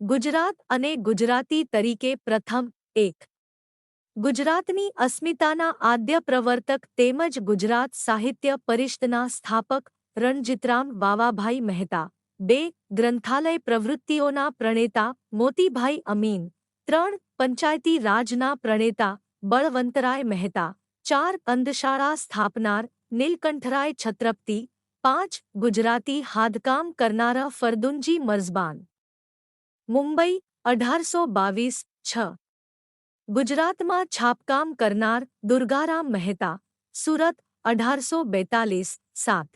ગુજરાત અને ગુજરાતી તરીકે પ્રથમ એક ગુજરાતની અસ્મિતાના આદ્ય પ્રવર્તક તેમજ ગુજરાત સાહિત્ય પરિષદના સ્થાપક રણજીતરામ બાવાભાઈ મહેતા બે ગ્રંથાલય પ્રવૃત્તિઓના પ્રણેતા મોતીભાઈ અમીન ત્રણ પંચાયતી રાજના પ્રણેતા બળવંતરાય મહેતા ચાર અંધશાળા સ્થાપનાર નીલકંઠરાય છત્રપતિ પાંચ ગુજરાતી હાદકામ કરનારા ફરદુનજી મર્ઝબાન મુંબઈ અઢારસો બાવીસ છ ગુજરાતમાં છાપકામ કરનાર દુર્ગારામ મહેતા સુરત અઢારસો બેતાલીસ સાત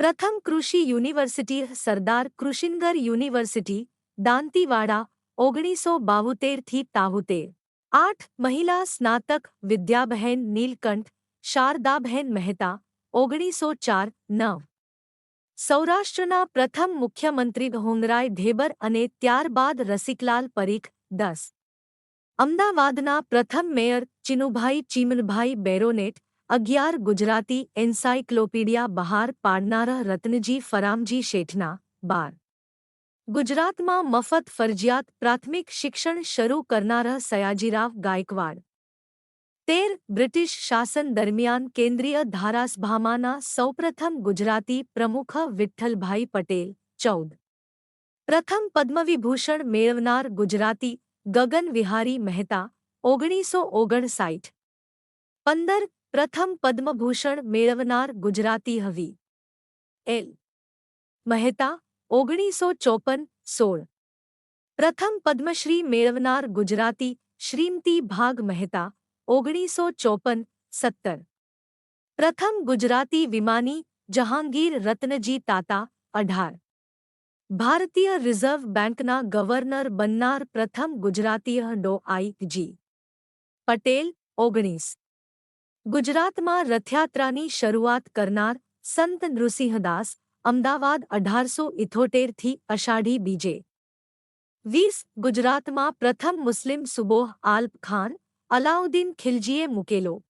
પ્રથમ કૃષિ યુનિવર્સિટી સરદાર કૃષિનગર યુનિવર્સિટી દાંતીવાડા ઓગણીસો બાવુતેરથી તાવુતેર આઠ મહિલા સ્નાતક વિદ્યાબહેન નીલકંઠ શારદાબહેન મહેતા ઓગણીસો ચાર નવ સૌરાષ્ટ્રના પ્રથમ મુખ્યમંત્રી હોંગરાય ધેબર અને ત્યારબાદ રસિકલાલ પરીખ દસ. અમદાવાદના પ્રથમ મેયર ચિનુભાઈ ચીમનભાઈ બેરોનેટ, અગિયાર ગુજરાતી એન્સાઇક્લોપીડિયા બહાર પાડનારા રત્નજી ફરામજી શેઠના બાર. ગુજરાતમાં મફત ફરજિયાત પ્રાથમિક શિક્ષણ શરૂ કરનારા સયાજીરાવ ગાયકવાડ તેર બ્રિટિશ શાસન દરમિયાન કેન્દ્રીય ધારાસભામાંના સૌપ્રથમ ગુજરાતી પ્રમુખ વિઠ્ઠલભાઈ પટેલ ચૌદ પ્રથમ પદ્મવિભૂષણ મેળવનાર ગુજરાતી ગગન વિહારી મહેતા ઓગણીસો ઓગણસાઠ પંદર પ્રથમ પદ્મભૂષણ મેળવનાર ગુજરાતી હવી એલ મહેતા ઓગણીસો ચોપન સોળ પ્રથમ પદ્મશ્રી મેળવનાર ગુજરાતી શ્રીમતી ભાગ મહેતા ઓગણીસો ચોપન સત્તર પ્રથમ ગુજરાતી વિમાની જહાંગીર રત્નજી તાતા અઢાર ભારતીય રિઝર્વ બેંકના ગવર્નર બનનાર પ્રથમ ગુજરાતીય ડો આઈ જી પટેલ ઓગણીસ ગુજરાતમાં રથયાત્રાની શરૂઆત કરનાર સંત નૃસિંહદાસ અમદાવાદ અઢારસો ઇથોતેરથી અષાઢી બીજે વીસ ગુજરાતમાં પ્રથમ મુસ્લિમ સુબોહ આલ્પ ખાન અલાઉદ્દીન ખિલજીએ મૂકેલો